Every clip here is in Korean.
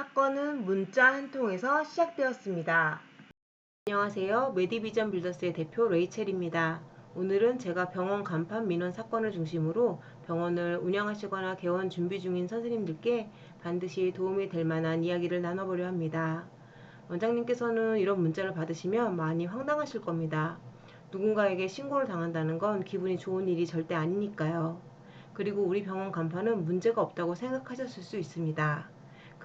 사건은 문자 한 통에서 시작되었습니다. 안녕하세요. 메디비전 빌더스의 대표 레이첼입니다. 오늘은 제가 병원 간판 민원 사건을 중심으로 병원을 운영하시거나 개원 준비 중인 선생님들께 반드시 도움이 될 만한 이야기를 나눠보려 합니다. 원장님께서는 이런 문자를 받으시면 많이 황당하실 겁니다. 누군가에게 신고를 당한다는 건 기분이 좋은 일이 절대 아니니까요. 그리고 우리 병원 간판은 문제가 없다고 생각하셨을 수 있습니다.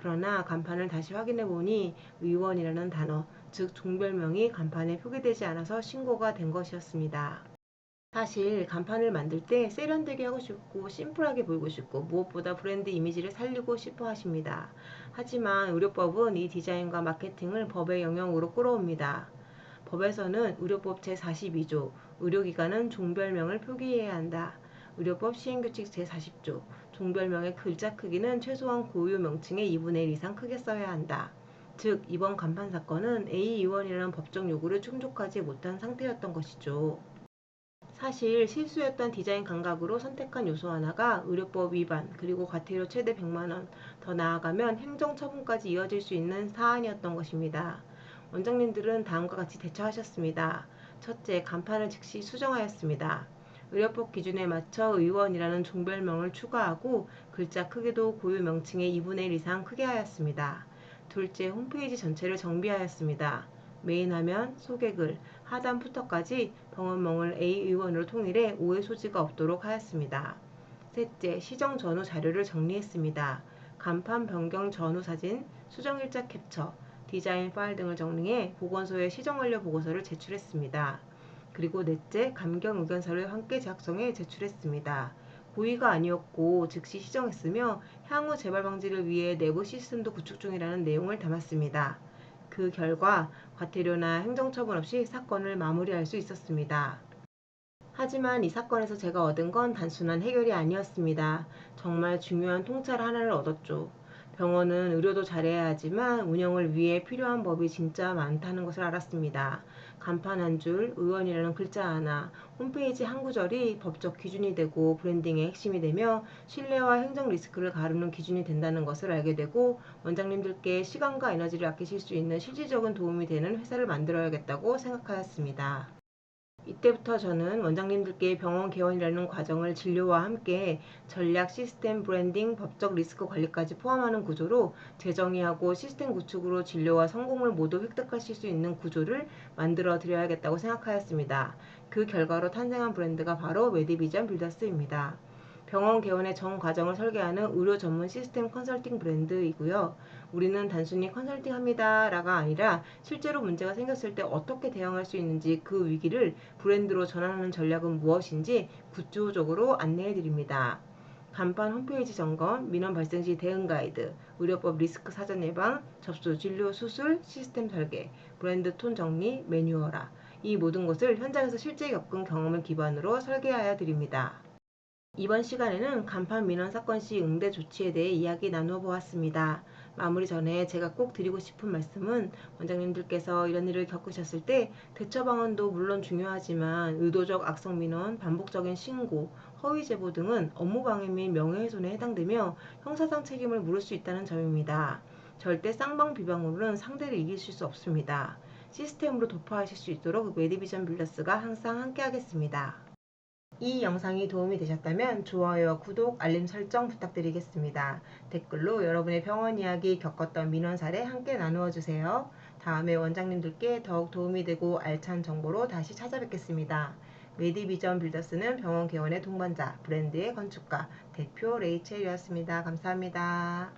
그러나 간판을 다시 확인해 보니 의원이라는 단어, 즉 종별명이 간판에 표기되지 않아서 신고가 된 것이었습니다. 사실 간판을 만들 때 세련되게 하고 싶고 심플하게 보이고 싶고 무엇보다 브랜드 이미지를 살리고 싶어 하십니다. 하지만 의료법은 이 디자인과 마케팅을 법의 영역으로 끌어옵니다. 법에서는 의료법 제42조 의료기관은 종별명을 표기해야 한다. 의료법 시행규칙 제40조 종별명의 글자 크기는 최소한 고유 명칭의 2분의 1 이상 크게 써야 한다. 즉 이번 간판 사건은 A 의원이라는 법적 요구를 충족하지 못한 상태였던 것이죠. 사실 실수였던 디자인 감각으로 선택한 요소 하나가 의료법 위반 그리고 과태료 최대 100만원 더 나아가면 행정처분까지 이어질 수 있는 사안이었던 것입니다. 원장님들은 다음과 같이 대처하셨습니다. 첫째, 간판을 즉시 수정하였습니다. 의료법 기준에 맞춰 의원이라는 종별명을 추가하고 글자 크기도 고유 명칭의 2분의 1 이상 크게 하였습니다. 둘째, 홈페이지 전체를 정비하였습니다. 메인 화면, 소개글, 하단 푸터까지 병원명을 A 의원으로 통일해 오해 소지가 없도록 하였습니다. 셋째, 시정 전후 자료를 정리했습니다. 간판 변경 전후 사진, 수정일자 캡처, 디자인 파일 등을 정리해 보건소에 시정 완료 보고서를 제출했습니다. 그리고 넷째, 감경 의견서를 함께 작성해 제출했습니다. 고의가 아니었고 즉시 시정했으며 향후 재발 방지를 위해 내부 시스템도 구축 중이라는 내용을 담았습니다. 그 결과 과태료나 행정처분 없이 사건을 마무리할 수 있었습니다. 하지만 이 사건에서 제가 얻은 건 단순한 해결이 아니었습니다. 정말 중요한 통찰 하나를 얻었죠. 병원은 의료도 잘해야 하지만 운영을 위해 필요한 법이 진짜 많다는 것을 알았습니다. 간판 한 줄, 의원이라는 글자 하나, 홈페이지 한 구절이 법적 기준이 되고 브랜딩의 핵심이 되며 신뢰와 행정 리스크를 가르는 기준이 된다는 것을 알게 되고 원장님들께 시간과 에너지를 아끼실 수 있는 실질적인 도움이 되는 회사를 만들어야겠다고 생각하였습니다. 이때부터 저는 원장님들께 병원 개원이라는 과정을 진료와 함께 전략, 시스템, 브랜딩, 법적 리스크 관리까지 포함하는 구조로 재정의하고 시스템 구축으로 진료와 성공을 모두 획득하실 수 있는 구조를 만들어 드려야겠다고 생각하였습니다. 그 결과로 탄생한 브랜드가 바로 메디비전 빌더스입니다. 병원 개원의 전 과정을 설계하는 의료 전문 시스템 컨설팅 브랜드이고요. 우리는 단순히 컨설팅 합니다라가 아니라 실제로 문제가 생겼을 때 어떻게 대응할 수 있는지 그 위기를 브랜드로 전환하는 전략은 무엇인지 구조적으로 안내해 드립니다. 간판 홈페이지 점검, 민원 발생 시 대응 가이드, 의료법 리스크 사전 예방, 접수, 진료, 수술, 시스템 설계, 브랜드 톤 정리, 매뉴얼화. 이 모든 것을 현장에서 실제 겪은 경험을 기반으로 설계하여 드립니다. 이번 시간에는 간판 민원 사건 시 응대 조치에 대해 이야기 나누어 보았습니다. 마무리 전에 제가 꼭 드리고 싶은 말씀은 원장님들께서 이런 일을 겪으셨을 때 대처 방안도 물론 중요하지만 의도적 악성 민원, 반복적인 신고, 허위 제보 등은 업무 방해 및 명예훼손에 해당되며 형사상 책임을 물을 수 있다는 점입니다. 절대 쌍방 비방으로는 상대를 이기실 수 없습니다. 시스템으로 도파하실 수 있도록 메디비전 빌더스가 항상 함께하겠습니다. 이 영상이 도움이 되셨다면 좋아요와 구독, 알림 설정 부탁드리겠습니다. 댓글로 여러분의 병원 이야기 겪었던 민원 사례 함께 나누어 주세요. 다음에 원장님들께 더욱 도움이 되고 알찬 정보로 다시 찾아뵙겠습니다. 메디비전 빌더스는 병원 개원의 동반자, 브랜드의 건축가, 대표 레이첼이었습니다. 감사합니다.